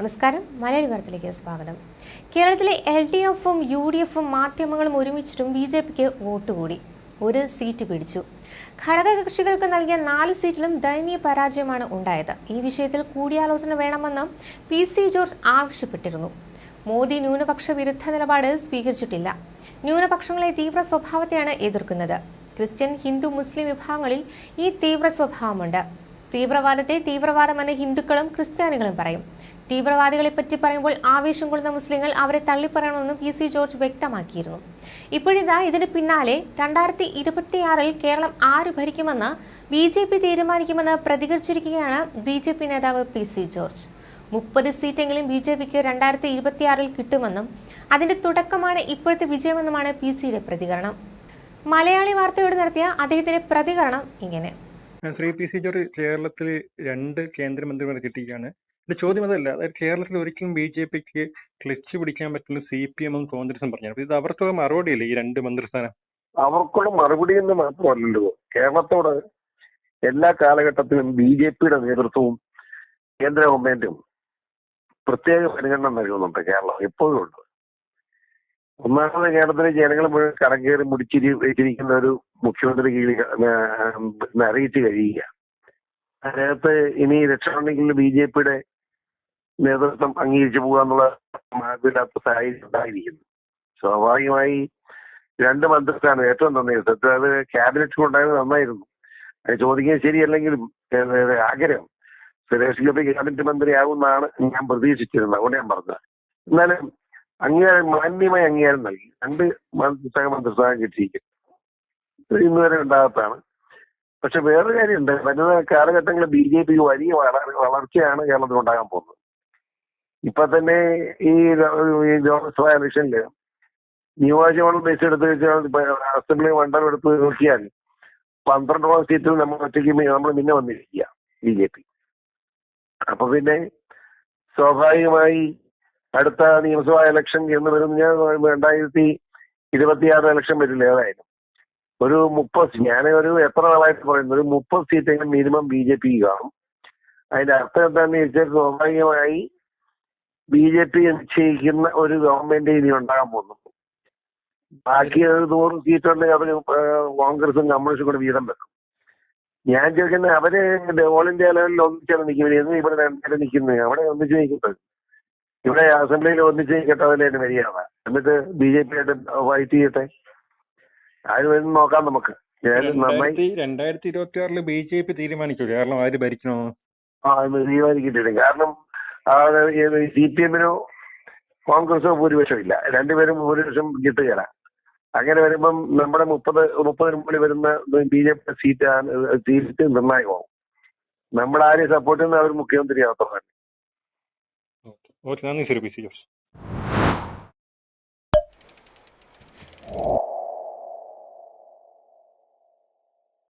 നമസ്കാരം. മലയാളി വാർത്തയിലേക്ക് സ്വാഗതം. കേരളത്തിലെ എൽ ഡി എഫും യു ഡി എഫും മാധ്യമങ്ങളും ഒരുമിച്ചിട്ടും ബി ജെ പിക്ക് വോട്ട് കൂടി. ഒരു സീറ്റ് പിടിച്ചു. ഘടകകക്ഷികൾക്ക് നൽകിയ നാല് സീറ്റിലും ദയനീയ പരാജയമാണ് ഉണ്ടായത്. ഈ വിഷയത്തിൽ കൂടിയാലോചന വേണമെന്ന് പി സി ജോർജ് ആവശ്യപ്പെട്ടിരുന്നു. മോദി ന്യൂനപക്ഷ വിരുദ്ധ നിലപാട് സ്വീകരിച്ചിട്ടില്ല. ന്യൂനപക്ഷങ്ങളെ തീവ്ര സ്വഭാവത്തെയാണ് എതിർക്കുന്നത്. ക്രിസ്ത്യൻ ഹിന്ദു മുസ്ലിം വിഭാഗങ്ങളിൽ ഈ തീവ്ര സ്വഭാവമുണ്ട്. തീവ്രവാദത്തെ തീവ്രവാദമെന്ന് ഹിന്ദുക്കളും ക്രിസ്ത്യാനികളും പറയും. തീവ്രവാദികളെ പറ്റി പറയുമ്പോൾ ആവേശം കൊള്ളുന്ന മുസ്ലിങ്ങൾ അവരെ തള്ളിപ്പറയണമെന്നും പി സി ജോർജ് വ്യക്തമാക്കിയിരുന്നു. ഇപ്പോഴിതാ ഇതിന് പിന്നാലെ രണ്ടായിരത്തി ഇരുപത്തിയാറിൽ കേരളം ആര് ഭരിക്കുമെന്ന് ബി ജെ പി തീരുമാനിക്കുമെന്ന് പ്രതികരിച്ചിരിക്കുകയാണ് ബി ജെ പി നേതാവ് പി സി ജോർജ്. മുപ്പത് സീറ്റെങ്കിലും ബി ജെ പിക്ക് രണ്ടായിരത്തി ഇരുപത്തിയാറിൽ കിട്ടുമെന്നും അതിന്റെ തുടക്കമാണ് ഇപ്പോഴത്തെ വിജയമെന്നുമാണ് പി സിയുടെ പ്രതികരണം. മലയാളി വാർത്തയോട് നടത്തിയ അദ്ദേഹത്തിന്റെ പ്രതികരണം ഇങ്ങനെ. ശ്രീ പി സി ജോർജ് കേരളത്തിൽ രണ്ട് കേന്ദ്രമന്ത്രിമാരെ കിട്ടിയാണ് എന്റെ ചോദ്യം അതല്ല. അതായത് കേരളത്തിൽ ഒരിക്കലും ബി ജെ പിക്ക് ക്ലച്ച് പിടിക്കാൻ പറ്റുന്ന സി പി എമ്മും കോൺഗ്രസും പറഞ്ഞു ഇത് മറുപടി അല്ലേ ഈ രണ്ട് മന്ത്രിസ്ഥാനം? അവർക്കുള്ള മറുപടി എന്ന് മാത്രമല്ലല്ലോ. കേരളത്തോട് എല്ലാ കാലഘട്ടത്തിലും ബി ജെ പിയുടെ നേതൃത്വവും കേന്ദ്ര ഗവൺമെന്റും പ്രത്യേക പരിഗണന നൽകുന്നുണ്ട് കേരളം. എപ്പോഴും ഉണ്ട്. ഒന്നാമത് കേരളത്തിലെ ജനങ്ങൾ മുഴുവൻ കടങ്കേറി മുടിച്ചിരി വെച്ചിരിക്കുന്ന ഒരു മുഖ്യമന്ത്രി കീഴിൽ അറിയിച്ചു കഴിയുക അതിനകത്ത് ഇനി രക്ഷണമെങ്കിൽ ബി ജെ പിയുടെ നേതൃത്വം അംഗീകരിച്ചു പോകുക എന്നുള്ള മാർഗമില്ലാത്ത സാഹചര്യം ഉണ്ടായിരിക്കുന്നു. സ്വാഭാവികമായി രണ്ട് മന്ത്രിസ്ഥാനം ഏറ്റവും നന്നായി. സത്യം അത് ക്യാബിനറ്റ് കൊണ്ടായത് നന്നായിരുന്നു. ചോദിക്കുന്നത് ശരിയല്ലെങ്കിലും ആഗ്രഹം. സുരേഷ് ഗോപി ക്യാബിനറ്റ് മന്ത്രിയാകുമെന്നാണ് ഞാൻ പ്രതീക്ഷിച്ചിരുന്നത്. അതുകൊണ്ട് ഞാൻ പറഞ്ഞത്. എന്നാലും അംഗീകാരം മാന്യമായി അംഗീകാരം നൽകി. രണ്ട് മന്ത്രി സഹമന്ത്രിസ്ഥാനം കിട്ടിയിരിക്കും ഇന്ന് വരെ ഉണ്ടാകത്താണ്. പക്ഷെ വേറൊരു കാര്യമുണ്ട്. വരുന്ന കാലഘട്ടങ്ങളിൽ ബി ജെ പി വലിയ വളർച്ചയാണ് കേരളത്തിൽ ഉണ്ടാകാൻ പോകുന്നത്. ഇപ്പൊ തന്നെ ഈ ലോക്സഭാ ഇലക്ഷനിൽ നിയോജകമണ്ഡലം ബേസ് എടുത്ത് വെച്ചാൽ അസംബ്ലി മണ്ഡലം എടുത്ത് നോക്കിയാൽ പന്ത്രണ്ടോളം സീറ്റിൽ നമ്മൾ ഒറ്റയ്ക്ക് നമ്മൾ പിന്നെ വന്നിരിക്കുക ബി ജെ പി. അപ്പൊ പിന്നെ സ്വാഭാവികമായി അടുത്ത നിയമസഭാ ഇലക്ഷൻ എന്ന് വരുന്ന രണ്ടായിരത്തി ഇരുപത്തിയാറ് ഇലക്ഷൻ വരില്ല ഏതായാലും ഒരു മുപ്പത് ഞാൻ ഒരു എത്ര നാളായിട്ട് പറയുന്നത് ഒരു മുപ്പത് സീറ്റെങ്കിലും മിനിമം ബി ജെ പി കാണും. അതിന്റെ അർത്ഥം എന്താണെന്ന് ചോദിച്ചാൽ സ്വാഭാവികമായി ബി ജെ പി നിശ്ചയിക്കുന്ന ഒരു ഗവൺമെന്റ് ഇനി ഉണ്ടാകാൻ പോകുന്നു. ബാക്കി നൂറ് സീറ്റുണ്ടെങ്കിൽ അവർ കോൺഗ്രസും കമ്മ്യൂണിസ്റ്റും കൂടെ വീതം വെക്കും. ഞാൻ ചോദിക്കുന്നത് അവർ ഓൾ ഇന്ത്യ ലെവലിൽ ഒന്നിച്ചാണ് നിൽക്കുന്നത്. ഇവിടെ രണ്ടുപേരും നിൽക്കുന്നത്. അവിടെ ഒന്നിച്ച് നിൽക്കുന്നത് ഇവിടെ അസംബ്ലിയിൽ ഒന്നിച്ച് നിൽക്കട്ടെ അതിലേക്ക് വരികയാണ്. എന്നിട്ട് ബി ജെ പി ആയിട്ട് ഫൈറ്റ് ചെയ്യട്ടെ? അത് വരുന്ന നോക്കാം നമുക്ക്. രണ്ടായിരത്തി ഇരുപത്തി ആറിൽ ബി ജെ പി തീരുമാനിച്ചു? കേരളം ആര് ഭരിക്കണോ ആ എന്ന് തീരുമാനിക്കിട്ടുണ്ട് കാരണം സി പി എമ്മിനോ കോൺഗ്രസോ ഭൂരിപക്ഷം ഇല്ല രണ്ടുപേരും ഭൂരിപക്ഷം കിട്ടുകയില്ല അങ്ങനെ വരുമ്പം നമ്മുടെ മുപ്പത് മുപ്പതിന് മുകളിൽ വരുന്ന B J P seat seat നിർണായകമാവും നമ്മൾ ആരെയും സപ്പോർട്ട് ചെയ്യുന്ന അവർ മുഖ്യമന്ത്രിയാകത്തോളം ഓക്കെ. നന്ദി സർ പി സി ജോർജ്